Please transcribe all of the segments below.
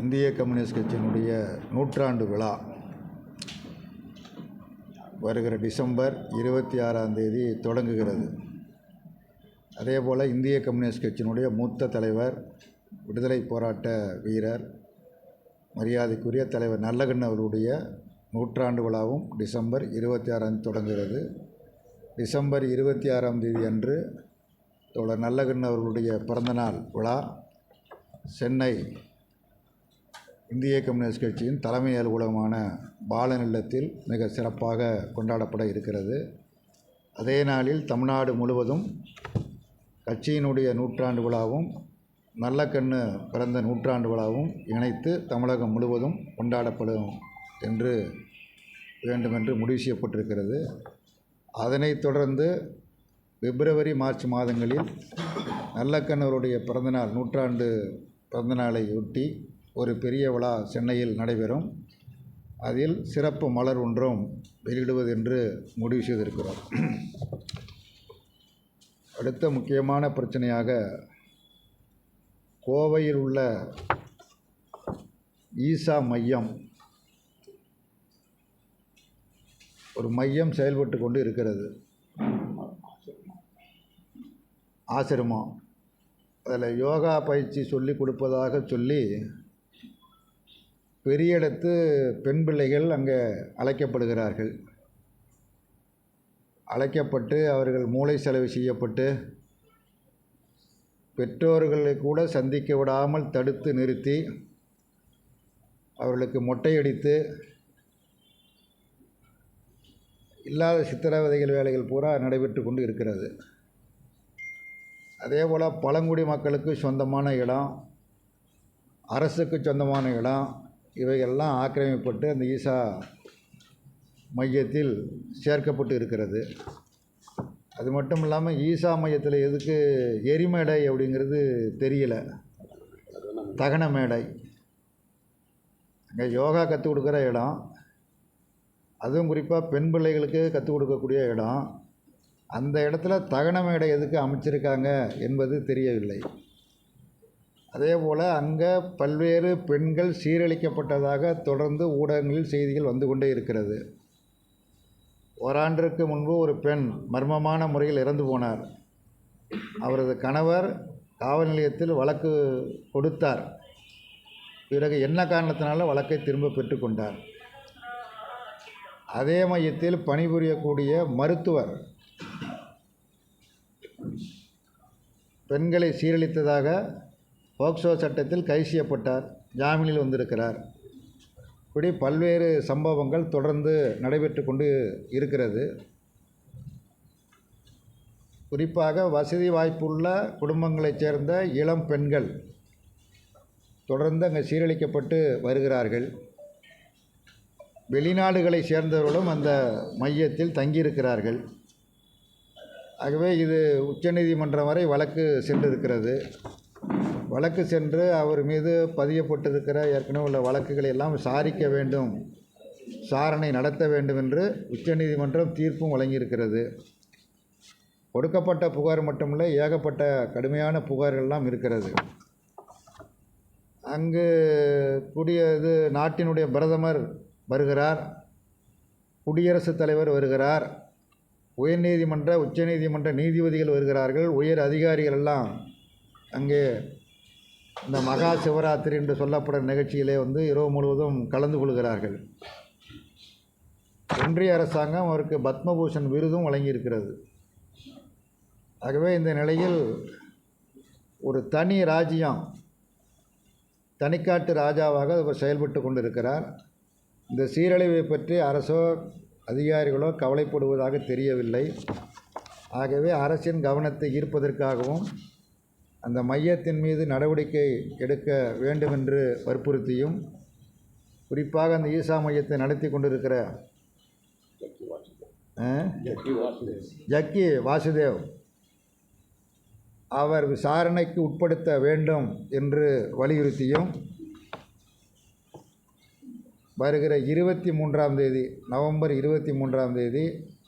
இந்திய கம்யூனிஸ்ட் கட்சியினுடைய நூற்றாண்டு விழா வருகிற டிசம்பர் இருபத்தி ஆறாம் தேதி தொடங்குகிறது. அதே போல் இந்திய கம்யூனிஸ்ட் கட்சியினுடைய மூத்த தலைவர் விடுதலை போராட்ட வீரர் மரியாதைக்குரிய தலைவர் நல்லகண்ண அவர்களுடைய நூற்றாண்டு விழாவும் டிசம்பர் இருபத்தி ஆறாம் தொடங்குகிறது. டிசம்பர் இருபத்தி ஆறாம் தேதி அன்று தோழர் நல்லகண்ண அவர்களுடைய பிறந்தநாள் விழா சென்னை இந்திய கம்யூனிஸ்ட் கட்சியின் தலைமை அலுவலகமான பாலன் இல்லத்தில் மிக சிறப்பாக கொண்டாடப்பட இருக்கிறது. அதே நாளில் தமிழ்நாடு முழுவதும் கட்சியினுடைய நூற்றாண்டு விழாவும் நல்லக்கண்ணு பிறந்த நூற்றாண்டு விழாவும் இணைத்து தமிழகம் முழுவதும் கொண்டாடப்படும் என்று வேண்டுமென்று முடிவு செய்யப்பட்டிருக்கிறது. அதனைத் தொடர்ந்து பிப்ரவரி மார்ச் மாதங்களில் நல்லக்கண்ணவருடைய பிறந்தநாள் நூற்றாண்டு பிறந்தநாளை ஒட்டி ஒரு பெரிய விழா சென்னையில் நடைபெறும். அதில் சிறப்பு மலர் ஒன்றும் வெளியிடுவது என்று முடிவு செய்திருக்கிறோம். அடுத்த முக்கியமான பிரச்சனையாக கோவையில் உள்ள ஈசா மையம் ஒரு மையம் செயல்பட்டு கொண்டு இருக்கிறது. ஆசிரமம். அதில் யோகா பயிற்சி சொல்லி கொடுப்பதாக சொல்லி பெரிய இடத்து பெண் பிள்ளைகள் அங்கே அழைக்கப்படுகிறார்கள். அழைக்கப்பட்டு அவர்கள் மூளை செலவு செய்யப்பட்டு பெற்றோர்களை கூட சந்திக்க விடாமல் தடுத்து நிறுத்தி அவர்களுக்கு மொட்டையடித்து இல்லாத சித்திரவதைகள் வேலைகள் பூரா நடைபெற்று கொண்டு இருக்கிறது. அதே போல் பழங்குடி மக்களுக்கு சொந்தமான இடம் அரசுக்கு சொந்தமான இடம் இவைகள்லாம் ஆக்கிரமிப்பட்டு அந்த ஈசா மையத்தில் சேர்க்கப்பட்டு இருக்கிறது. அது மட்டும் இல்லாமல் ஈசா மையத்தில் எதுக்கு எரிமேடை அப்படிங்கிறது தெரியல. தகன மேடை. அங்கே யோகா கற்றுக் கொடுக்குற இடம். அதுவும் குறிப்பாக பெண் பிள்ளைகளுக்கு கற்றுக் கொடுக்கக்கூடிய இடம். அந்த இடத்துல தகன மேடை எதுக்கு அமைச்சிருக்காங்க என்பது தெரியவில்லை. அதே போல் அங்கே பல்வேறு பெண்கள் சீரழிக்கப்பட்டதாக தொடர்ந்து ஊடகங்களில் செய்திகள் வந்து கொண்டே இருக்கிறது. ஓராண்டிற்கு முன்பு ஒரு பெண் மர்மமான முறையில் இறந்து போனார். அவரது கணவர் காவல் நிலையத்தில் வழக்கு கொடுத்தார். பிறகு என்ன காரணத்தினால வழக்கை திரும்ப பெற்றுக்கொண்டார் அதே மையத்தில் பணிபுரியக்கூடிய மருத்துவர் பெண்களை சீரழித்ததாக போக்சோ சட்டத்தில் கைது செய்யப்பட்டார் ஜாமீனில் வந்திருக்கிறார். இப்படி பல்வேறு சம்பவங்கள் தொடர்ந்து நடைபெற்று கொண்டு இருக்கிறது. குறிப்பாக வசதி வாய்ப்புள்ள குடும்பங்களைச் சேர்ந்த இளம் பெண்கள் தொடர்ந்து அங்கே சீரழிக்கப்பட்டு வருகிறார்கள். வெளிநாடுகளை சேர்ந்தவர்களும் அந்த மையத்தில் தங்கியிருக்கிறார்கள். ஆகவே இது உச்சநீதிமன்றம் வரை வழக்கு சென்றிருக்கிறது. வழக்கு சென்று அவர் மீது பதியப்பட்டிருக்கிற ஏற்கனவே உள்ள வழக்குகளை எல்லாம் விசாரிக்க வேண்டும். விசாரணை நடத்த வேண்டும் என்று உச்சநீதிமன்றம் தீர்ப்பும் வழங்கியிருக்கிறது. கொடுக்கப்பட்ட புகார் மட்டுமில்லை ஏகப்பட்ட கடுமையான புகார்கள்லாம் இருக்கிறது. அங்கு கூடிய இது நாட்டினுடைய பிரதமர் வருகிறார் குடியரசுத் தலைவர் வருகிறார் உயர்நீதிமன்ற உச்சநீதிமன்ற நீதிபதிகள் வருகிறார்கள் உயர் அதிகாரிகள் எல்லாம் அங்கே இந்த மகா சிவராத்திரி என்று சொல்லப்படும் நிகழ்ச்சியிலே வந்து இரவு முழுவதும் கலந்து கொள்கிறார்கள். ஒன்றிய அரசாங்கம் அவருக்கு பத்மபூஷன் விருதும் வழங்கியிருக்கிறது. ஆகவே இந்த நிலையில் ஒரு தனி ராஜ்யம் தனிக்காட்டு ராஜாவாக அவர் செயல்பட்டு கொண்டிருக்கிறார். இந்த சீரழிவை பற்றி அரசோ அதிகாரிகளோ கவலைப்படுவதாக தெரியவில்லை. ஆகவே அரசின் கவனத்தை ஈர்ப்பதற்காகவும் அந்த மையத்தின் மீது நடவடிக்கை எடுக்க வேண்டுமென்று வற்புறுத்தியும் குறிப்பாக அந்த ஈசா மையத்தை நடத்தி கொண்டிருக்கிற ஜக்கி வாசுதேவ் அவர் விசாரணைக்கு உட்படுத்த வேண்டும் என்று வலியுறுத்தியும் வருகிற இருபத்தி மூன்றாம் தேதி நவம்பர் இருபத்தி மூன்றாம் தேதி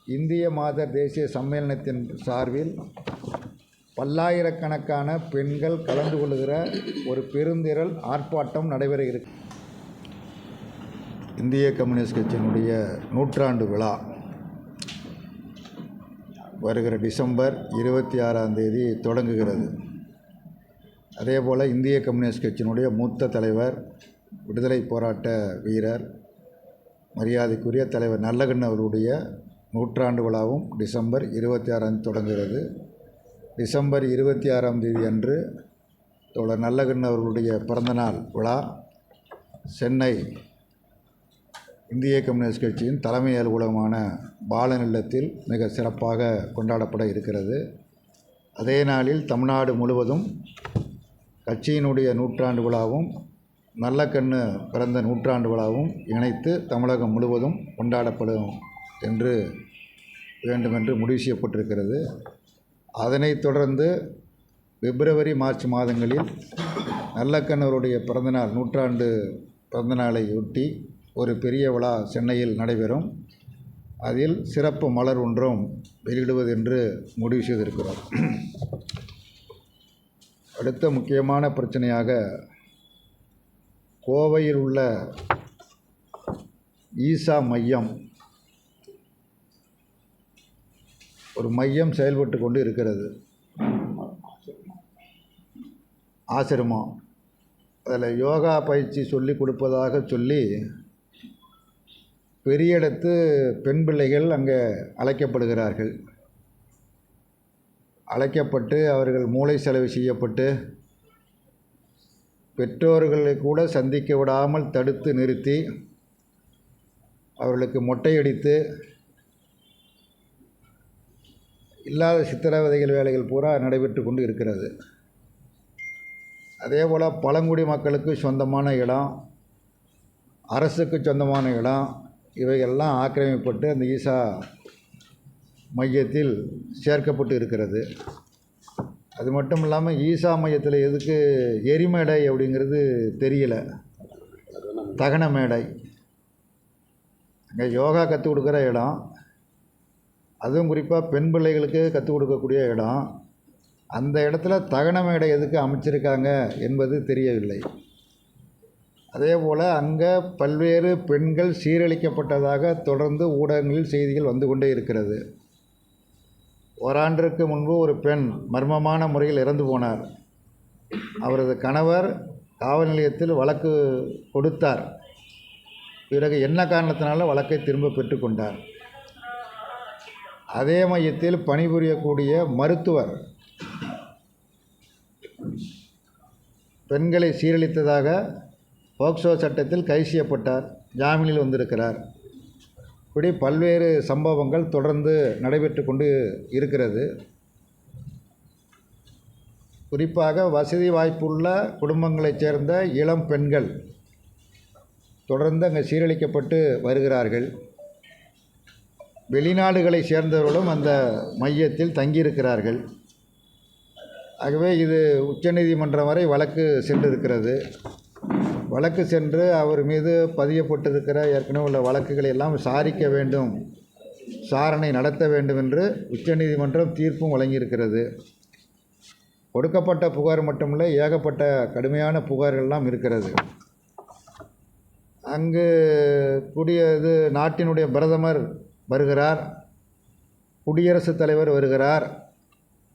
இந்திய மாதர் தேசிய சம்மேளனத்தின் சார்பில் பல்லாயிரக்கணக்கான பெண்கள் கலந்து கொள்ளுகிற ஒரு பெருந்திரள் ஆர்ப்பாட்டம் நடைபெற இருக்கு. இந்திய கம்யூனிஸ்ட் கட்சியினுடைய நூற்றாண்டு விழா வருகிற டிசம்பர் இருபத்தி ஆறாம் தேதி தொடங்குகிறது. அதேபோல் இந்திய கம்யூனிஸ்ட் கட்சியினுடைய மூத்த தலைவர் விடுதலை போராட்ட வீரர் மரியாதைக்குரிய தலைவர் நல்லகண்ண அவர்களுடைய நூற்றாண்டு விழாவும் டிசம்பர் இருபத்தி ஆறாம் தொடங்குகிறது. டிசம்பர் இருபத்தி ஆறாம் தேதி அன்று தோழர் நல்லகண்ண அவர்களுடைய பிறந்தநாள் விழா சென்னை இந்திய கம்யூனிஸ்ட் கட்சியின் தலைமை அலுவலகமான பாலன் இல்லத்தில் மிக சிறப்பாக கொண்டாடப்பட இருக்கிறது. அதே நாளில் தமிழ்நாடு முழுவதும் கட்சியினுடைய நூற்றாண்டு விழாவும் நல்லக்கண்ணு பிறந்த நூற்றாண்டு விழாவும் இணைத்து தமிழகம் முழுவதும் கொண்டாடப்படும் என்று வேண்டுமென்று முடிவு செய்யப்பட்டிருக்கிறது. அதனைத் தொடர்ந்து பிப்ரவரி மார்ச் மாதங்களில் நல்லக்கண்ணருடைய பிறந்தநாள் நூற்றாண்டு பிறந்தநாளை ஒட்டி ஒரு பெரிய விழா சென்னையில் நடைபெறும். அதில் சிறப்பு மலர் ஒன்றும் வெளியிடுவது என்று முடிவு செய்திருக்கிறோம் அடுத்த முக்கியமான பிரச்சனையாக கோவையில் உள்ள ஈசா மையம் ஒரு மையம் செயல்பட்டு கொண்டு இருக்கிறது. ஆசிரமம். அதில் யோகா பயிற்சி சொல்லி கொடுப்பதாக சொல்லி பெரிய இடத்து பெண் பிள்ளைகள் அங்கே அழைக்கப்படுகிறார்கள். அழைக்கப்பட்டு அவர்கள் மூளை செலவு செய்யப்பட்டு பெற்றோர்களை கூட சந்திக்க விடாமல் தடுத்து நிறுத்தி அவர்களுக்கு மொட்டையடித்து இல்லாத சித்திரவதைகள் வேலைகள் பூரா நடைபெற்று கொண்டு இருக்கிறது. அதே போல் பழங்குடி மக்களுக்கு சொந்தமான இடம் அரசுக்கு சொந்தமான இடம் இவைகள்லாம் ஆக்கிரமிப்பட்டு அந்த ஈசா மையத்தில் சேர்க்கப்பட்டு இருக்கிறது. அது மட்டும் இல்லாமல் ஈசா மையத்தில் எதுக்கு எரிமேடை அப்படிங்கிறது தெரியல. தகன மேடை. அங்கே யோகா கற்றுக் கொடுக்குற இடம். அதுவும் குறிப்பாக பெண் பிள்ளைகளுக்கு கற்றுக் கொடுக்கக்கூடிய இடம். அந்த இடத்துல தகன மேடை எதுக்கு அமைச்சிருக்காங்க என்பது தெரியவில்லை. அதே போல் அங்கே பல்வேறு பெண்கள் சீரழிக்கப்பட்டதாக தொடர்ந்து ஊடகங்களில் செய்திகள் வந்து கொண்டே இருக்கிறது. ஓராண்டிற்கு முன்பு ஒரு பெண் மர்மமான முறையில் இறந்து போனார். அவரது கணவர் காவல் நிலையத்தில் வழக்கு கொடுத்தார் பிறகு என்ன காரணத்தினால வழக்கை திரும்ப பெற்றுக்கொண்டார் அதே மையத்தில் பணிபுரியக்கூடிய மருத்துவர் பெண்களை சீரழித்ததாக போக்சோ சட்டத்தில் கைது செய்யப்பட்டார் ஜாமீனில் வந்திருக்கிறார். இப்படி பல்வேறு சம்பவங்கள் தொடர்ந்து நடைபெற்று கொண்டு இருக்கிறது. குறிப்பாக வசதி வாய்ப்புள்ள குடும்பங்களைச் சேர்ந்த இளம் பெண்கள் தொடர்ந்து அங்கே சீரழிக்கப்பட்டு வருகிறார்கள். வெளிநாடுகளை சேர்ந்தவர்களும் அந்த மையத்தில் தங்கியிருக்கிறார்கள். ஆகவே இது உச்சநீதிமன்றம் வரை வழக்கு சென்றிருக்கிறது. வழக்கு சென்று அவர் மீது பதியப்பட்டிருக்கிற ஏற்கனவே உள்ள வழக்குகளை எல்லாம் விசாரிக்க வேண்டும் விசாரணை நடத்த வேண்டும் என்று உச்சநீதிமன்றம் தீர்ப்பும் வழங்கியிருக்கிறது. கொடுக்கப்பட்ட புகார் மட்டுமில்லை ஏகப்பட்ட கடுமையான புகார்கள்லாம் இருக்கிறது. அங்கு கூடிய இது நாட்டினுடைய பிரதமர் வருகிறார். குடியரசுத் தலைவர் வருகிறார்.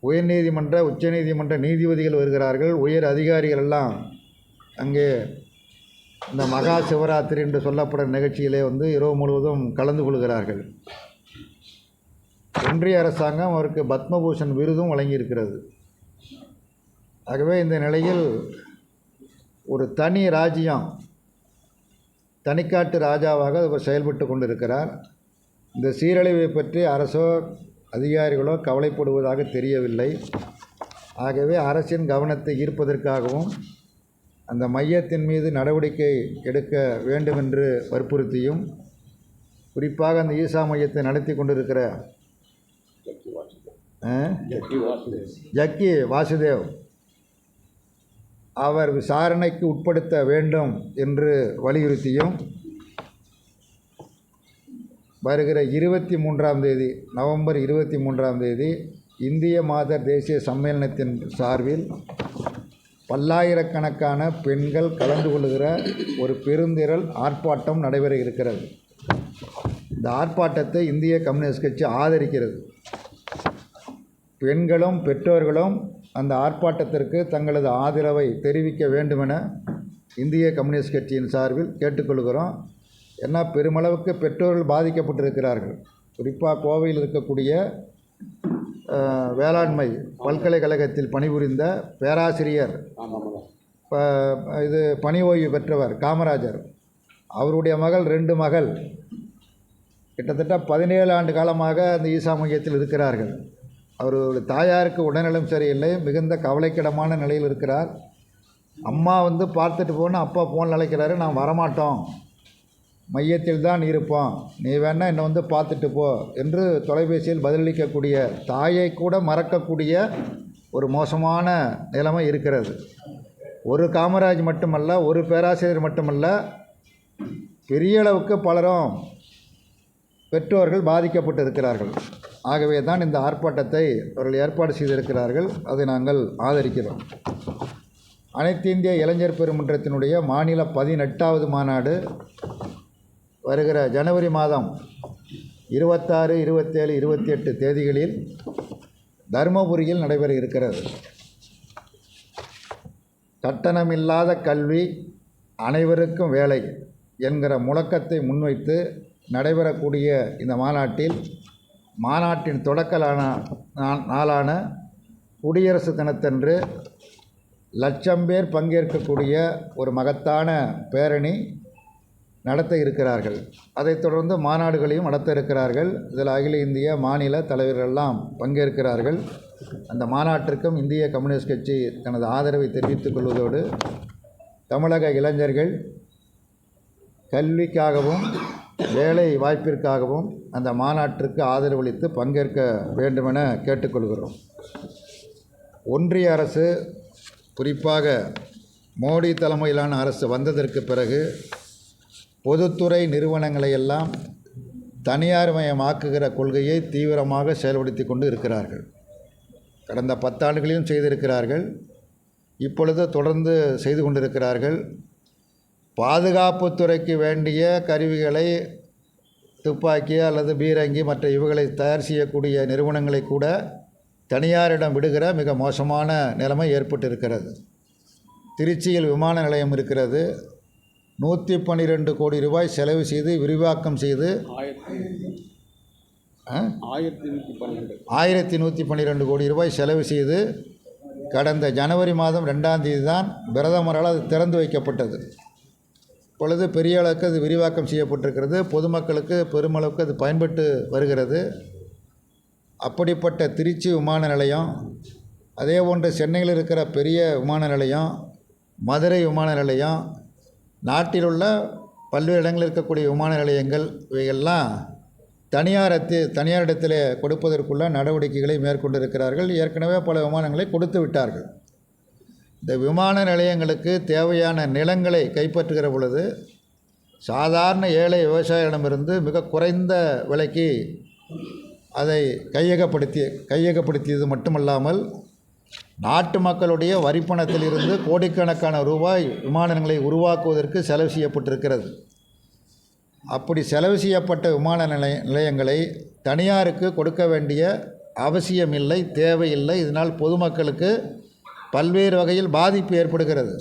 உயர்நீதிமன்ற உச்சநீதிமன்ற நீதிபதிகள் வருகிறார்கள். உயர் அதிகாரிகள் எல்லாம் அங்கே இந்த மகா சிவராத்திரி என்று சொல்லப்படும் நிகழ்ச்சியிலே வந்து இரவு முழுவதும் கலந்து கொள்கிறார்கள். ஒன்றிய அரசாங்கம் அவருக்கு பத்மபூஷன் விருதும் வழங்கியிருக்கிறது. ஆகவே இந்த நிலையில் ஒரு தனி ராஜ்யம் தனிக்காட்டு ராஜாவாக அவர் செயல்பட்டு கொண்டிருக்கிறார். இந்த சீரழிவை பற்றி அரசோ அதிகாரிகளோ கவலைப்படுவதாக தெரியவில்லை. ஆகவே அரசின் கவனத்தை ஈர்ப்பதற்காகவும் அந்த மையத்தின் மீது நடவடிக்கை எடுக்க வேண்டுமென்று வற்புறுத்தியும் குறிப்பாக அந்த ஈசா மையத்தை நடத்தி கொண்டிருக்கிற ஜக்கி வாசுதேவ். அவர் விசாரணைக்கு உட்படுத்த வேண்டும் என்று வலியுறுத்தியும் வருகிற இருபத்தி மூன்றாம் தேதி நவம்பர் இருபத்தி மூன்றாம் தேதி இந்திய மாதர் தேசிய சம்மேளனத்தின் சார்பில் பல்லாயிரக்கணக்கான பெண்கள் கலந்து கொள்கிற ஒரு பெருந்திரள் ஆர்ப்பாட்டம் நடைபெற இருக்கிறது. இந்த ஆர்ப்பாட்டத்தை இந்திய கம்யூனிஸ்ட் கட்சி ஆதரிக்கிறது. பெண்களும் பெற்றோர்களும் அந்த ஆர்ப்பாட்டத்திற்கு தங்களது ஆதரவை தெரிவிக்க வேண்டுமென இந்திய கம்யூனிஸ்ட் கட்சியின் சார்பில் கேட்டுக்கொள்கிறோம். ஏன்னா பெருமளவுக்கு பெற்றோர்கள் பாதிக்கப்பட்டிருக்கிறார்கள்? குறிப்பாக கோவையில் இருக்கக்கூடிய வேளாண்மை பல்கலைக்கழகத்தில் பணிபுரிந்த பேராசிரியர் இது பணி ஓய்வு பெற்றவர் காமராஜர். அவருடைய மகள் ரெண்டு மகள். கிட்டத்தட்ட பதினேழு ஆண்டு காலமாக அந்த ஈசா மையத்தில் இருக்கிறார்கள். அவருடைய தாயாருக்கு உடல்நலம் சரியில்லை மிகுந்த கவலைக்கிடமான நிலையில் இருக்கிறார். அம்மா வந்து பார்த்துட்டு போனால் அப்பா ஃபோன் அழைக்கிறாரு நான் வரமாட்டோம். மையத்தில் தான் இருப்போம். நீ வேணா என்னை வந்து பார்த்துட்டு போ என்று தொலைபேசியில் பதிலளிக்கக்கூடிய தாயை கூட மறக்கக்கூடிய ஒரு மோசமான நிலைமை இருக்கிறது. ஒரு காமராஜ் மட்டுமல்ல ஒரு பேராசிரியர் மட்டுமல்ல பெரிய அளவுக்கு பலரும் பெற்றோர்கள் பாதிக்கப்பட்டு இருக்கிறார்கள். ஆகவே தான் இந்த ஆர்ப்பாட்டத்தை அவர்கள் ஏற்பாடு செய்திருக்கிறார்கள். அதை நாங்கள் ஆதரிக்கிறோம். அனைத்து இந்திய இளைஞர் பெருமன்றத்தினுடைய மாநில பதினெட்டாவது மாநாடு வருகிற ஜனவரி மாதம் இருபத்தாறு இருபத்தேழு இருபத்தி எட்டு தேதிகளில் தருமபுரியில் நடைபெற இருக்கிறது. கட்டணமில்லாத கல்வி அனைவருக்கும் வேலை என்கிற முழக்கத்தை முன்வைத்து நடைபெறக்கூடிய இந்த மாநாட்டில் மாநாட்டின் தொடக்கலான நா- நாளான குடியரசு தினத்தன்று லட்சம் பேர் பங்கேற்கக்கூடிய ஒரு மகத்தான பேரணி நடத்த இருக்கிறார்கள். அதைத் தொடர்ந்து மாநாடுகளையும் நடத்த இருக்கிறார்கள். இதில் அகில இந்திய மாநில தலைவர்கள்லாம் பங்கேற்கிறார்கள். அந்த மாநாட்டிற்கும் இந்திய கம்யூனிஸ்ட் கட்சி தனது ஆதரவை தெரிவித்துக் கொள்வதோடு தமிழக இளைஞர்கள் கல்விக்காகவும் வேலை வாய்ப்பிற்காகவும் அந்த மாநாட்டிற்கு ஆதரவளித்து பங்கேற்க வேண்டுமென கேட்டுக்கொள்கிறோம் ஒன்றிய அரசு குறிப்பாக மோடி தலைமையிலான அரசு வந்ததற்கு பிறகு பொதுத்துறை நிறுவனங்களை எல்லாம் தனியார்மயமாக்குகிற கொள்கையை தீவிரமாக செயல்படுத்தி கொண்டு இருக்கிறார்கள். கடந்த பத்தாண்டுகளிலும் செய்திருக்கிறார்கள். இப்பொழுது தொடர்ந்து செய்து கொண்டிருக்கிறார்கள். பாதுகாப்புத்துறைக்கு வேண்டிய கருவிகளை துப்பாக்கி அல்லது பீரங்கி மற்ற இவைகளை தயார் செய்யக்கூடிய நிறுவனங்களை கூட தனியாரிடம் விடுகிற மிக மோசமான நிலைமை ஏற்பட்டிருக்கிறது. திருச்சியில் விமான நிலையம் இருக்கிறது. நூற்றி பன்னிரெண்டு கோடி ரூபாய் செலவு செய்து விரிவாக்கம் செய்து ஆயிரத்தி நூற்றி பன்னெண்டு ஆயிரத்தி நூற்றி பன்னிரெண்டு கோடி ரூபாய் செலவு செய்து கடந்த ஜனவரி மாதம் ரெண்டாம் தேதி தான் பிரதமரால் அது திறந்து வைக்கப்பட்டது. இப்பொழுது பெரிய அளவுக்கு அது விரிவாக்கம் செய்யப்பட்டிருக்கிறது. பொதுமக்களுக்கு பெருமளவுக்கு அது பயன்பட்டு வருகிறது. அப்படிப்பட்ட திருச்சி விமான நிலையம் அதே போன்று சென்னையில் இருக்கிற பெரிய விமான நிலையம் மதுரை விமான நிலையம் நாட்டில் உள்ள பல்வேறு இடங்களில் இருக்கக்கூடிய விமான நிலையங்கள் இவையெல்லாம் தனியாரத்து தனியாரிடத்தில் கொடுப்பதற்குள்ள நடவடிக்கைகளை மேற்கொண்டிருக்கிறார்கள். ஏற்கனவே பல விமானங்களை கொடுத்து விட்டார்கள். இந்த விமான நிலையங்களுக்கு தேவையான நிலங்களை கைப்பற்றுகிற பொழுது சாதாரண ஏழை விவசாயிடமிருந்து மிக குறைந்த விலைக்கு அதை கையகப்படுத்தி கையகப்படுத்தியது மட்டுமல்லாமல் நாட்டு மக்களுடைய வரிப்பணத்திலிருந்து கோடிக்கணக்கான ரூபாய் விமானங்களை உருவாக்குவதற்கு செலவு செய்யப்பட்டிருக்கிறது. அப்படி செலவு செய்யப்பட்ட விமான நிலைய நிலையங்களை தனியாருக்கு கொடுக்க வேண்டிய அவசியமில்லை தேவையில்லை. இதனால் பொதுமக்களுக்கு பல்வேறு வகையில் பாதிப்பு ஏற்படுகிறது.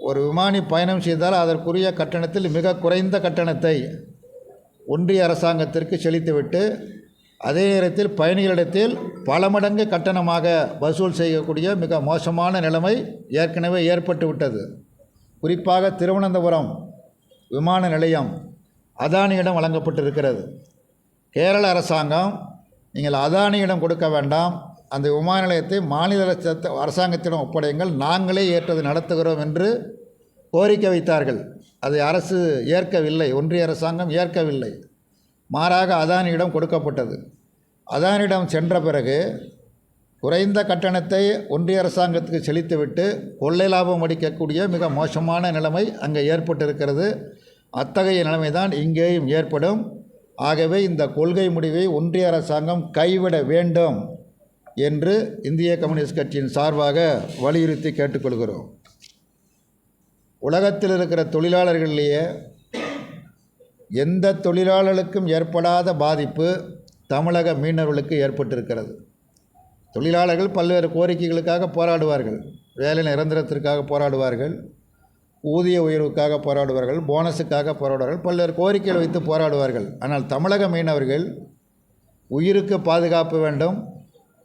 ஒரு விமானி பயணம் செய்தால் அதற்குரிய கட்டணத்தில் மிக குறைந்த கட்டணத்தை ஒன்றிய அரசாங்கத்திற்கு செலுத்திவிட்டு அதே நேரத்தில் பயணிகளிடத்தில் பல மடங்கு கட்டணமாக வசூல் செய்யக்கூடிய மிக மோசமான நிலைமை ஏற்கனவே ஏற்பட்டுவிட்டது குறிப்பாக திருவனந்தபுரம் விமான நிலையம் அதானியிடம் வழங்கப்பட்டிருக்கிறது. கேரள அரசாங்கம் நீங்கள் அதானியிடம் கொடுக்க வேண்டாம் அந்த விமான நிலையத்தை மாநில அரசாங்கத்திடம் ஒப்படையுங்கள் நாங்களே ஏற்றது நடத்துகிறோம் என்று கோரிக்கை வைத்தார்கள். அதை அரசு ஏற்கவில்லை ஒன்றிய அரசாங்கம் ஏற்கவில்லை. மாறாக அதானியிடம் கொடுக்கப்பட்டது. அதானியிடம் சென்ற பிறகு குறைந்த கட்டணத்தை ஒன்றிய அரசாங்கத்துக்கு செலுத்திவிட்டு கொள்ளை லாபம் அடிக்கக்கூடிய மிக மோசமான நிலைமை அங்கே ஏற்பட்டிருக்கிறது. அத்தகைய நிலைமை தான் இங்கேயும் ஏற்படும். ஆகவே இந்த கொள்கை முடிவை ஒன்றிய அரசாங்கம் கைவிட வேண்டும் என்று இந்திய கம்யூனிஸ்ட் கட்சியின் சார்பாக வலியுறுத்தி கேட்டுக்கொள்கிறோம். உலகத்தில் இருக்கிற தொழிலாளர்களிலேயே எந்த தொழிலாளர்களுக்கும் ஏற்படாத பாதிப்பு தமிழக மீனவர்களுக்கு ஏற்பட்டிருக்கிறது. தொழிலாளர்கள் பல்வேறு கோரிக்கைகளுக்காக போராடுவார்கள். வேலை நிரந்தரத்திற்காக போராடுவார்கள். ஊதிய உயர்வுக்காக போராடுவார்கள். போனஸுக்காக போராடுவார்கள். பல்வேறு கோரிக்கைகள் வைத்து போராடுவார்கள். ஆனால் தமிழக மீனவர்கள் உயிருக்கு பாதுகாப்பு வேண்டும்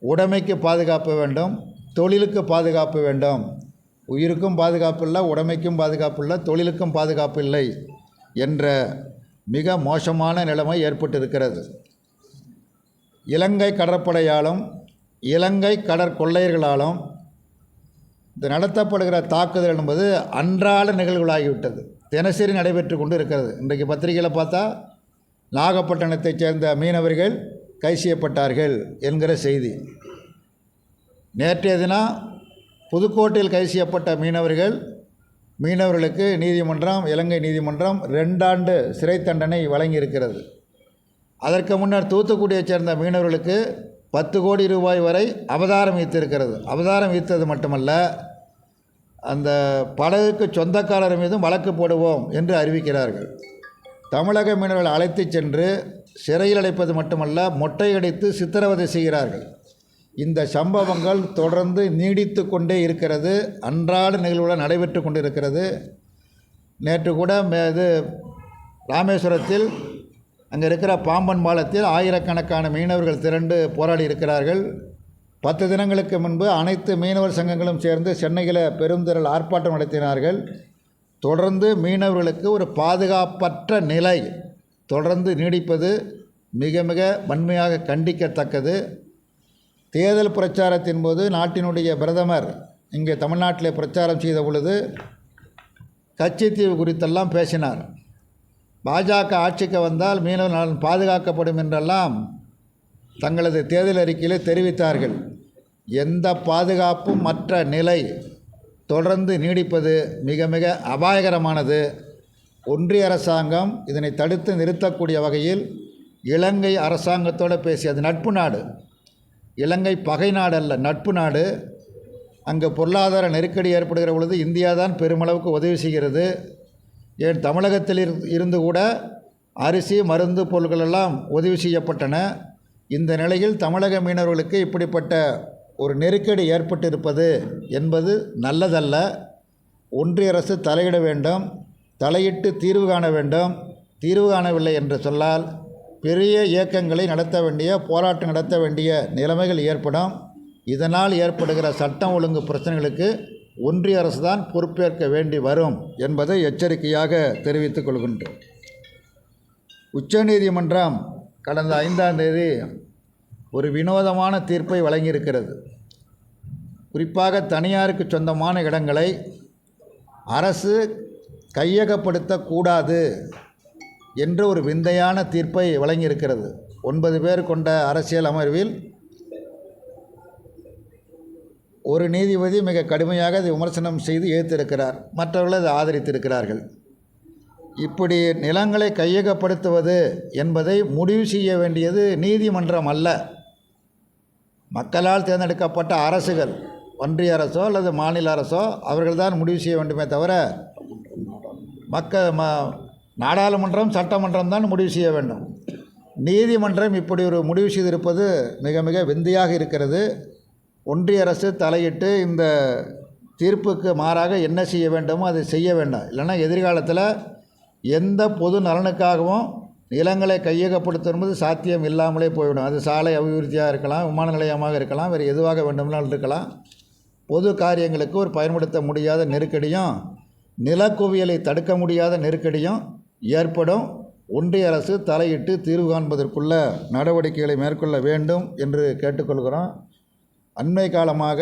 உடைமைக்கு பாதுகாப்பு வேண்டும் தொழிலுக்கு பாதுகாப்பு வேண்டும். உயிருக்கும் பாதுகாப்பு இல்லை உடைமைக்கும் பாதுகாப்பு இல்லை தொழிலுக்கும் பாதுகாப்பு இல்லை என்ற மிக மோசமான நிலைமை ஏற்பட்டிருக்கிறது. இலங்கை கடற்படையாலும் இலங்கை கடற்கொள்ளையர்களாலும் இது நடத்தப்படுகிற தாக்குதல் என்பது அன்றாட நிகழ்வுகளாகிவிட்டது. தினசரி நடைபெற்று கொண்டு இருக்கிறது இன்றைக்கு பத்திரிகையில் பார்த்தா நாகப்பட்டினத்தைச் சேர்ந்த மீனவர்கள் கை செய்யப்பட்டார்கள் என்கிற செய்தி. நேற்றைய தினம் புதுக்கோட்டையில் கை செய்யப்பட்ட மீனவர்கள் மீனவர்களுக்கு நீதிமன்றம் இலங்கை நீதிமன்றம் ரெண்டாண்டு சிறை தண்டனை வழங்கியிருக்கிறது. அதற்கு முன்னர் தூத்துக்குடியைச் சேர்ந்த மீனவர்களுக்கு பத்து கோடி ரூபாய் வரை அவதாரம் ஈர்த்திருக்கிறது. அபதாரம் ஈர்த்தது மட்டுமல்ல அந்த படகுக்கு சொந்தக்காரர் மீதும் வழக்கு போடுவோம் என்று அறிவிக்கிறார்கள். தமிழக மீனவர்கள் அழைத்துச் சென்று சிறையில் அடைப்பது மட்டுமல்ல மொட்டையடித்து சித்திரவதை செய்கிறார்கள். இந்த சம்பவங்கள் தொடர்ந்து நீடித்து கொண்டே இருக்கிறது. அன்றாட நிகழ்வுகள் நடைபெற்று கொண்டிருக்கிறது. நேற்று கூட மே- இது ராமேஸ்வரத்தில் அங்கே இருக்கிற பாம்பன் பாலத்தில் ஆயிரக்கணக்கான மீனவர்கள் திரண்டு போராடி இருக்கிறார்கள். பத்து தினங்களுக்கு முன்பு அனைத்து மீனவர் சங்கங்களும் சேர்ந்து சென்னையில் பெருந்திரள் ஆர்ப்பாட்டம் நடத்தினார்கள். தொடர்ந்து மீனவர்களுக்கு ஒரு பாதுகாப்பற்ற நிலை தொடர்ந்து நீடிப்பது மிக மிக வன்மையாக கண்டிக்கத்தக்கது. தேர்தல் பிரச்சாரத்தின் போது நாட்டினுடைய பிரதமர் இங்கே தமிழ்நாட்டில் பிரச்சாரம் செய்த பொழுது கட்சித்தீவு குறித்தெல்லாம் பேசினார். பாஜக ஆட்சிக்கு வந்தால் மீனவர் நலன் பாதுகாக்கப்படும் என்றெல்லாம் தங்களது தேர்தல் அறிக்கையிலே தெரிவித்தார்கள். எந்த பாதுகாப்பும் மற்ற நிலை தொடர்ந்து நீடிப்பது மிக மிக அபாயகரமானது. ஒன்றிய அரசாங்கம் இதனை தடுத்து நிறுத்தக்கூடிய வகையில் இலங்கை அரசாங்கத்தோடு பேசியது நட்பு நாடு. இலங்கை பகை நாடு அல்ல நட்பு நாடு அங்கே பொருளாதார நெருக்கடி ஏற்படுகிற பொழுது இந்தியா தான் பெருமளவுக்கு உதவி செய்கிறது. ஏன் தமிழகத்தில் இரு- இருந்து கூட அரிசி மருந்து பொருட்கள் எல்லாம் உதவி செய்யப்பட்டன. இந்த நிலையில் தமிழக மீனவர்களுக்கு இப்படிப்பட்ட ஒரு நெருக்கடி ஏற்பட்டிருப்பது என்பது நல்லதல்ல. ஒன்றிய அரசு தலையிட வேண்டும் தலையிட்டு தீர்வு காண வேண்டும். தீர்வு காணவில்லை என்று சொன்னால் பெரிய இயக்கங்களை நடத்த வேண்டிய போராட்டம் நடத்த வேண்டிய நிலைமைகள் ஏற்படும். இதனால் ஏற்படுகிற சட்டம் ஒழுங்கு பிரச்சனைகளுக்கு ஒன்றிய அரசு தான் பொறுப்பேற்க வேண்டி வரும் என்பதை எச்சரிக்கையாக தெரிவித்துக் கொள்கின்றோம். உச்சநீதிமன்றம் கடந்த ஐந்தாம் தேதி ஒரு வினோதமான தீர்ப்பை வழங்கியிருக்கிறது. குறிப்பாக தனியாருக்கு சொந்தமான இடங்களை அரசு கையகப்படுத்தக்கூடாது என்று ஒரு விந்தையான தீர்ப்பை வழங்கியிருக்கிறது. ஒன்பது பேர் கொண்ட அரசியல் அமர்வில் ஒரு நீதிபதி மிக கடுமையாக அதை விமர்சனம் செய்து ஏற்றிருக்கிறார் மற்றவர்கள் அதை ஆதரித்திருக்கிறார்கள். இப்படி நிலங்களை கையகப்படுத்துவது என்பதை முடிவு செய்ய வேண்டியது நீதிமன்றம் அல்ல. மக்களால் தேர்ந்தெடுக்கப்பட்ட அரசுகள் ஒன்றிய அரசோ அல்லது மாநில அரசோ அவர்கள்தான் முடிவு செய்ய வேண்டுமே தவிர மக்க ம நாடாளுமன்றம் சட்டமன்றம் தான் முடிவு செய்ய வேண்டும். நீதிமன்றம் இப்படி ஒரு முடிவு செய்திருப்பது மிக மிக விந்தையாக இருக்கிறது. ஒன்றிய அரசு தலையிட்டு இந்த தீர்ப்புக்கு மாறாக என்ன செய்ய வேண்டுமோ அதை செய்ய வேண்டாம். இல்லைன்னா எதிர்காலத்தில் எந்த பொது நலனுக்காகவும் நிலங்களை கையகப்படுத்தும்போது சாத்தியம் இல்லாமலே போய்விடும். அது சாலை அபிவிருத்தியாக இருக்கலாம் விமான நிலையமாக இருக்கலாம் வேறு எதுவாக வேண்டுமானாலும் இருக்கலாம். பொது காரியங்களுக்கு ஒரு பயன்படுத்த முடியாத நெருக்கடியும் நிலக்குவியலை தடுக்க முடியாத நெருக்கடியும் ஏற்படும். ஒன்றிய அரசு தலையிட்டு தீர்வு காண்பதற்குள்ள நடவடிக்கைகளை மேற்கொள்ள வேண்டும் என்று கேட்டுக்கொள்கிறோம். அண்மை காலமாக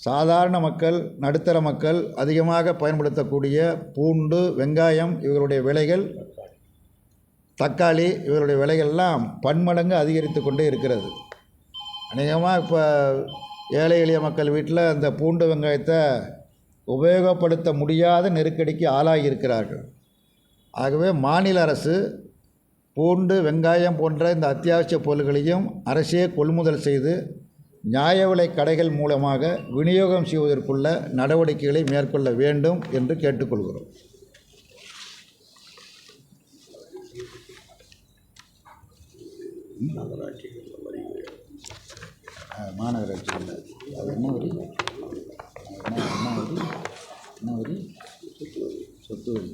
சாதாரண மக்கள் நடுத்தர மக்கள் அதிகமாக பயன்படுத்தக்கூடிய பூண்டு வெங்காயம் இவர்களுடைய விலைகள் தக்காளி இவருடைய விலைகள்லாம் பன்மடங்கு அதிகரித்து கொண்டே இருக்கிறது. அநேகமாக இப்போ ஏழை எளிய மக்கள் வீட்டில் அந்த பூண்டு வெங்காயத்தை உபயோகப்படுத்த முடியாத நெருக்கடிக்கு ஆளாகி இருக்கிறார்கள். ஆகவே மாநில அரசு பூண்டு வெங்காயம் போன்ற இந்த அத்தியாவசிய பொருள்களையும் அரசே கொள்முதல் செய்து நியாய விலை கடைகள் மூலமாக விநியோகம் செய்வதற்குள்ள நடவடிக்கைகளை மேற்கொள்ள வேண்டும் என்று கேட்டுக்கொள்கிறோம். அஹ், மாநகராட்சி அது என்ன வரி? என்ன வரி? என்ன வரி? சொத்து வரி.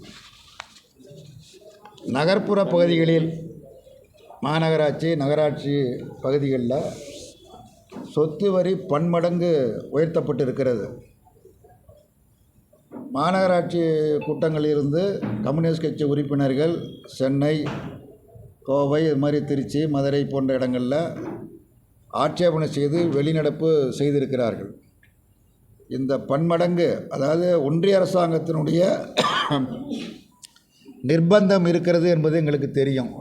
நகர்ப்புற பகுதிகளில் மாநகராட்சி நகராட்சி பகுதிகளில் சொத்து வரி பன்மடங்கு உயர்த்தப்பட்டு இருக்கிறது மாநகராட்சி கூட்டங்களிலிருந்து கம்யூனிஸ்ட் கட்சி உறுப்பினர்கள் சென்னை கோவை இது மாதிரி திருச்சி மதுரை போன்ற இடங்களில் ஆட்சேபனை செய்து வெளிநடப்பு செய்திருக்கிறார்கள். இந்த பன்மடங்கு அதாவது ஒன்றிய அரசாங்கத்தினுடைய நிர்பந்தம் இருக்கிறது என்பது எங்களுக்கு தெரியும்.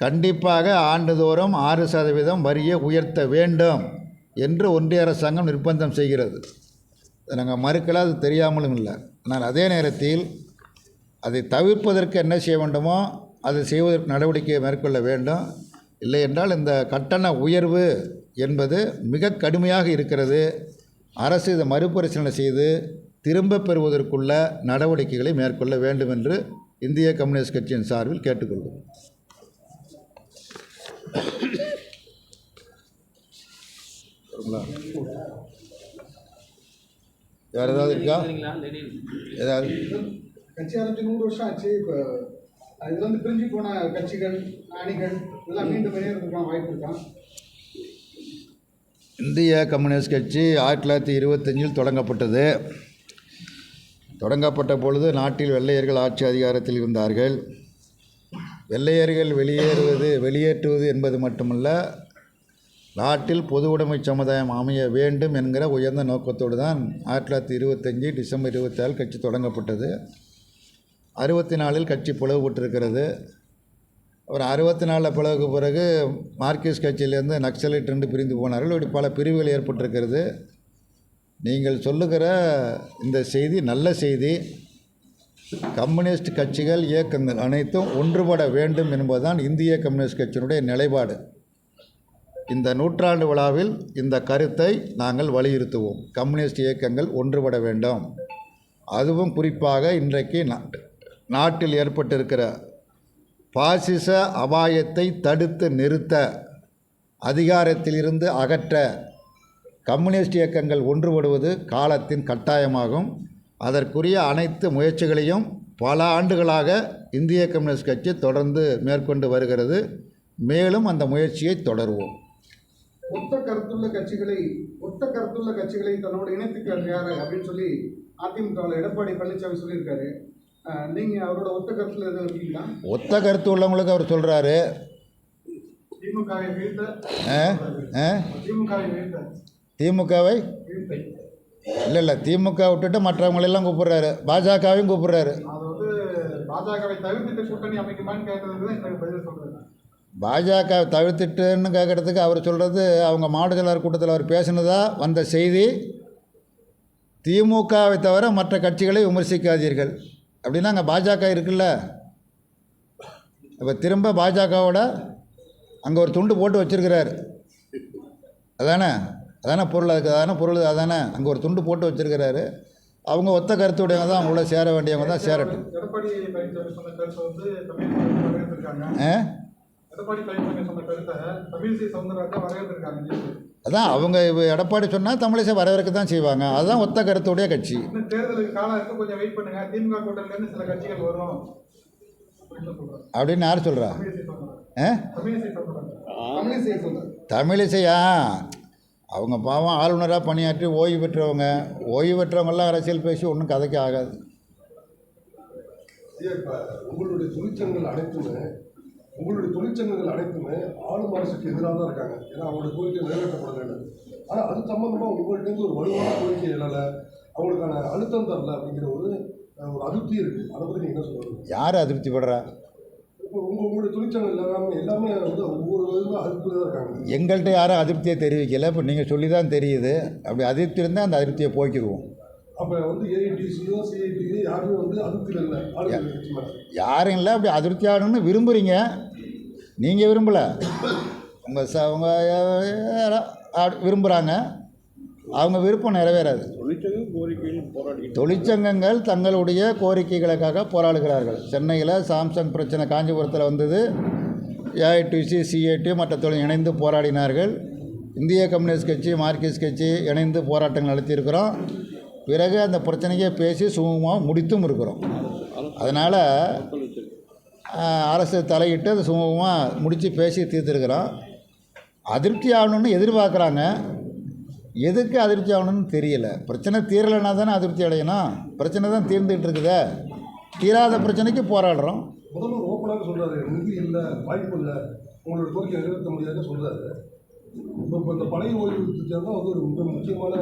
கண்டிப்பாக ஆண்டுதோறும் ஆறு சதவீதம் வரியை உயர்த்த வேண்டும் என்று ஒன்றிய அரசாங்கம் நிர்பந்தம் செய்கிறது. நாங்கள் மறுக்கல அது தெரியாமலும் இல்லை. ஆனால் அதே நேரத்தில் அதை தவிர்ப்பதற்கு என்ன செய்ய வேண்டுமோ அதை செய்வதற்கு நடவடிக்கையை மேற்கொள்ள வேண்டும். இல்லை என்றால் இந்த கட்டண உயர்வு என்பது மிக கடுமையாக இருக்கிறது. அரசு இதை மறுபரிசீலனை செய்து திரும்ப பெறுவதற்குள்ள நடவடிக்கைகளை மேற்கொள்ள வேண்டும் என்று இந்திய கம்யூனிஸ்ட் கட்சியின் சார்பில் கேட்டுக்கொள்கிறோம். சரிங்களா? வேறு ஏதாவது இருக்கா? ஏதாவது? கட்சி ஆரம்பிச்சு நூறு வருஷம் ஆச்சு. இப்போ இருந்து பிரிஞ்சு போன கட்சிகள் அணிகள் எல்லாம் மீண்டும் வெளியேறதுக்கான வாய்ப்பு இருக்கான் இந்திய கம்யூனிஸ்ட் கட்சி ஆயிரத்தி தொள்ளாயிரத்தி இருபத்தஞ்சில் தொடங்கப்பட்டது. தொடங்கப்பட்ட பொழுது நாட்டில் வெள்ளையர்கள் ஆட்சி அதிகாரத்தில் இருந்தார்கள். வெள்ளையர்கள் வெளியேறுவது வெளியேற்றுவது என்பது மட்டுமல்ல நாட்டில் பொது உடைமை சமுதாயம் அமைய வேண்டும் என்கிற உயர்ந்த நோக்கத்தோடு தான் ஆயிரத்தி தொள்ளாயிரத்தி இருபத்தஞ்சி டிசம்பர் இருபத்தாறு கட்சி தொடங்கப்பட்டது. அறுபத்தி நாலில் கட்சி பிளவுபட்டிருக்கிறது ஒரு அறுபத்தி நாலில் பிளவுக்கு பிறகு மார்க்சிஸ்ட் கட்சியிலேருந்து நக்சலைட் ரெண்டு பிரிந்து போனார்கள். இப்படி பல பிரிவுகள் ஏற்பட்டிருக்கிறது. நீங்கள் சொல்லுகிற இந்த செய்தி நல்ல செய்தி. கம்யூனிஸ்ட் கட்சிகள் இயக்கங்கள் அனைத்தும் ஒன்றுபட வேண்டும் என்பதுதான் இந்திய கம்யூனிஸ்ட் கட்சியினுடைய நிலைப்பாடு. இந்த நூற்றாண்டு விழாவில் இந்த கருத்தை நாங்கள் வலியுறுத்துவோம். கம்யூனிஸ்ட் இயக்கங்கள் ஒன்றுபட வேண்டும். அதுவும் குறிப்பாக இன்றைக்கு நா- நாட்டில் ஏற்பட்டிருக்கிற பாசிச அபாயத்தை தடுத்து நிறுத்த அதிகாரத்திலிருந்து அகற்ற கம்யூனிஸ்ட் இயக்கங்கள் ஒன்றுபடுவது காலத்தின் கட்டாயமாகும். அதற்குரிய அனைத்து முயற்சிகளையும் பல ஆண்டுகளாக இந்திய கம்யூனிஸ்ட் கட்சி தொடர்ந்து மேற்கொண்டு வருகிறது. மேலும் அந்த முயற்சியை தொடருவோம். ஒத்த கருத்துள்ள கட்சிகளை ஒத்த கருத்துள்ள கட்சிகளை தன்னோட இணைத்துக்க யாரு அப்படின்னு சொல்லி அதிமுகவில் எடப்பாடி பழனிசாமி சொல்லியிருக்காரு. அஹ், நீங்க அவரோட ஒத்த கருத்துல எதுவும் இருக்கீங்களா? ஒத்த கருத்து உள்ளவங்களுக்கு அவர் சொல்கிறாரு திமுகவை வீழ்த்த. ஆ. திமுகவை வீழ்த்த. திமுகவை இல்லை இல்லை திமுக விட்டுட்டு மற்றவங்களெல்லாம் கூப்பிடுறாரு. பாஜகவையும் கூப்பிடுறாரு. பாஜக தவிர்த்துட்டுன்னு கேட்குறதுக்கு அவர் சொல்கிறது அவங்க மாவட்ட செயலாளர் கூட்டத்தில் அவர் பேசினதா வந்த செய்தி. திமுகவை தவிர மற்ற கட்சிகளை விமர்சிக்காதீர்கள். அப்படின்னா அங்கே பாஜக இருக்குல்ல? இப்போ திரும்ப பாஜகவோட அங்கே ஒரு துண்டு போட்டு வச்சிருக்கிறாரு. அதானே? அதானே பொருள் அதுக்கு அதானே பொருள் அதானே அங்கே ஒரு துண்டு போட்டு வச்சிருக்கிறாரு. அவங்க ஒத்த கருத்துடையவங்க தான் அவங்கள சேர வேண்டியவங்க தான் சேரட்டும். அதான் அவங்க எடப்பாடி சொன்னால் தமிழிசை வரவேற்க தான் செய்வாங்க. அதுதான் ஒத்த கருத்துடைய கட்சி. அப்படின்னு யார் சொல்கிறா தமிழிசையா? அவங்க பாவம் ஆளுநராக பணியாற்றி ஓய்வு பெற்றவங்க ஓய்வு பெற்றவங்கெல்லாம் அரசியல் பேசி ஒன்றும் கதைக்கு ஆகாது. உங்களுடைய தொழிற்சங்கங்கள் அனைத்துமே உங்களுடைய தொழிற்சங்கங்கள் அனைத்துமே ஆளும் அரசுக்கு எதிராக தான் இருக்காங்க. ஏன்னா அவங்களுடைய கோரிக்கை நிறைவேற்றப்படலை. ஆனால் அது சம்பந்தமாக உங்கள்கிட்ட ஒரு வலுவான கோரிக்கை எழலை. அவங்களுக்கான அழுத்தம் தரல அப்படிங்கிற ஒரு ஒரு அதிருப்தி இருக்கு. அதை பற்றி நீங்கள் என்ன சொல்லுங்க யார் அதிருப்தி படுறா எங்கள்கிட்ட யாரும் அதிருப்தியை தெரிவிக்கலை இப்போ நீங்கள் சொல்லி தான் தெரியுது. அப்படி அதிருப்தி இருந்தால் அந்த அதிருப்தியை சிஐடியோ யாருமே இல்லை. அப்படி அதிருப்தி ஆகணும்னு விரும்புகிறீங்க நீங்கள் விரும்பலை. உங்கள் ச அவங்க விரும்புகிறாங்க அவங்க விருப்பம் நிறைவேறாது. தொழிற்சங்கங்கள் தங்களுடைய கோரிக்கைகளுக்காக போராடுகிறார்கள். சென்னையில் சாம்சங் பிரச்சனை காஞ்சிபுரத்தில் வந்தது. ஏஐடிசி சிஐடி மற்ற தொழில் இணைந்து போராடினார்கள். இந்திய கம்யூனிஸ்ட் கட்சி மார்க்சிஸ்ட் கட்சி இணைந்து போராட்டங்கள் நடத்தியிருக்கிறோம். பிறகு அந்த பிரச்சனையை பேசி சுமூகமாக முடித்தும் இருக்கிறோம். அதனால் அரசு தலையிட்டு அது சுமூகமாக முடித்து பேசி தீர்த்துருக்குறோம். அதிருப்தி ஆகணும்னு எதிர்பார்க்குறாங்க. எதுக்கு அதிருப்தி ஆகணும்னு தெரியல. பிரச்சனை தீரலைன்னா தானே அதிருப்தி அடையணும். பிரச்சனை தான் தீர்ந்துகிட்டு இருக்குதே. தீராத பிரச்சனைக்கு போராடுறோம். முதல்வர் ஓப்பனாக சொல்றாரு. நிதி இல்லை வாய்ப்பு இல்லை. உங்களோட கோரிக்கை நிறைவேற்ற முடியாதுன்னு சொல்றாரு. இப்போ இந்த பழைய ஓய்வு திட்டம் தான் வந்து ஒரு மிக முக்கியமான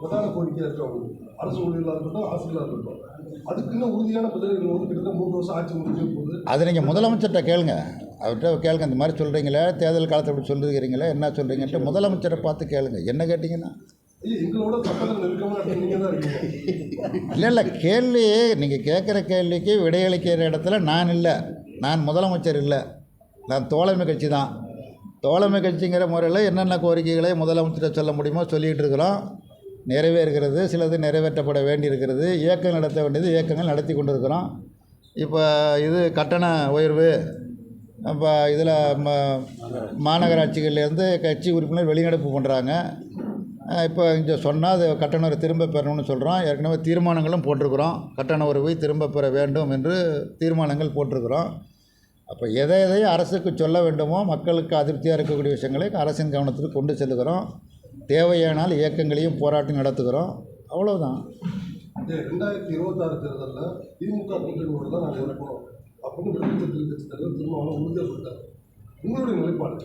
பிரதான கோரிக்கையாக இருக்கு அவங்களுக்கு. அரசு ஊழியர்களாக இருக்கட்டும் ஆசிரியர்களாக இருக்கட்டும். அதுக்கு இன்னும் உறுதியான பதில்கள் வந்து கிட்டத்தட்ட மூன்று வருஷம் ஆட்சி முடிஞ்சு போகுது. அதை நீங்கள் முதலமைச்சர்கிட்ட கேளுங்க. அவர்கிட்ட கேளுங்க இந்த மாதிரி சொல்கிறீங்களே தேர்தல் காலத்தை இப்படி சொல்லிருக்கிறீங்களே என்ன சொல்கிறீங்கன்ட்டு முதலமைச்சரை பார்த்து கேளுங்க. என்ன கேட்டிங்கன்னா? இல்லை இல்லை கேள்வி நீங்கள் கேட்குற கேள்விக்கு விடையளிக்கிற இடத்துல நான் இல்லை. நான் முதலமைச்சர் இல்லை. நான் தோழமை கட்சி தான். தோழமை கட்சிங்கிற முறையில் என்னென்ன கோரிக்கைகளை முதலமைச்சரை சொல்ல முடியுமோ சொல்லிகிட்டு இருக்கிறோம். நிறைவேறுகிறது சிலது நிறைவேற்றப்பட வேண்டியிருக்கிறது. இயக்கம் நடத்த வேண்டியது இயக்கங்கள் நடத்தி கொண்டிருக்கிறோம். இப்போ இது கட்டண உயர்வு இப்போ இதில் ம மாநகராட்சிகள்லேருந்து கட்சி உறுப்பினர் வெளிநடப்பு பண்ணுறாங்க இப்போ இங்கே சொன்னால் அது கட்டண உயர்வு திரும்ப பெறணும்னு சொல்கிறோம் ஏற்கனவே தீர்மானங்களும் போட்டிருக்கிறோம். கட்டண உறவை திரும்ப பெற வேண்டும் என்று தீர்மானங்கள் போட்டிருக்கிறோம். அப்போ எதை எதை அரசுக்கு சொல்ல வேண்டுமோ மக்களுக்கு அதிருப்தியாக இருக்கக்கூடிய விஷயங்களை அரசின் கவனத்துக்கு கொண்டு செல்லுகிறோம். தேவையானால் இயக்கங்களையும் போராட்டம் நடத்துகிறோம். அவ்வளோதான் இந்த ரெண்டாயிரத்தி இருபத்தாறு தேர்தலில் திமுக கூட்டணியோட தான் நாங்கள் இருப்போம் அப்படின்னு விடுதலை சிறுத்தை கட்சி தலைவர் திருமாவளவன் உறுதியாக சொல்லிட்டார் உங்களுடைய நிலைப்பாடு.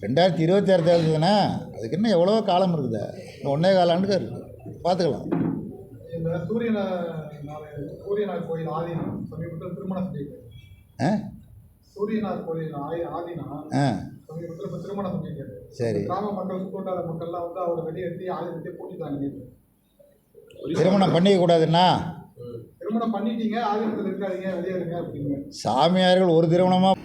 ரெண்டாயிரத்தி இருபத்தி ஆறு தேர்தல் தானே அதுக்கு இன்னும் எவ்வளோ காலம் இருக்குது. இன்னும் ஒன்றே கால ஆண்டுக்கு இருக்குது பார்த்துக்கலாம். இந்த சூரியன சூரியனார் கோயில் ஆதீனம் சமீபத்தில் திருமணம் செஞ்சிருக்காரு. ஆ? சூரியனார் கோயில் ஆய- ஆதீனம் சமீபத்தில் இப்போ திருமணம் செஞ்சிருக்காரு. சரி. கிராம மக்கள் சுத்தோட்டார மக்கள்லாம் வந்து அவரை வெளியேற்றி ஆலயத்தை பூட்டிட்டாங்க. திருமணம் பண்ணிக்கக்கூடாதுன்னா திருமணம் பண்ணிட்டீங்க ஆலயத்தில் இருக்காதீங்க வெளியேறுங்க அப்படிங்க சாமியார்கள் ஒரு திருமணமாக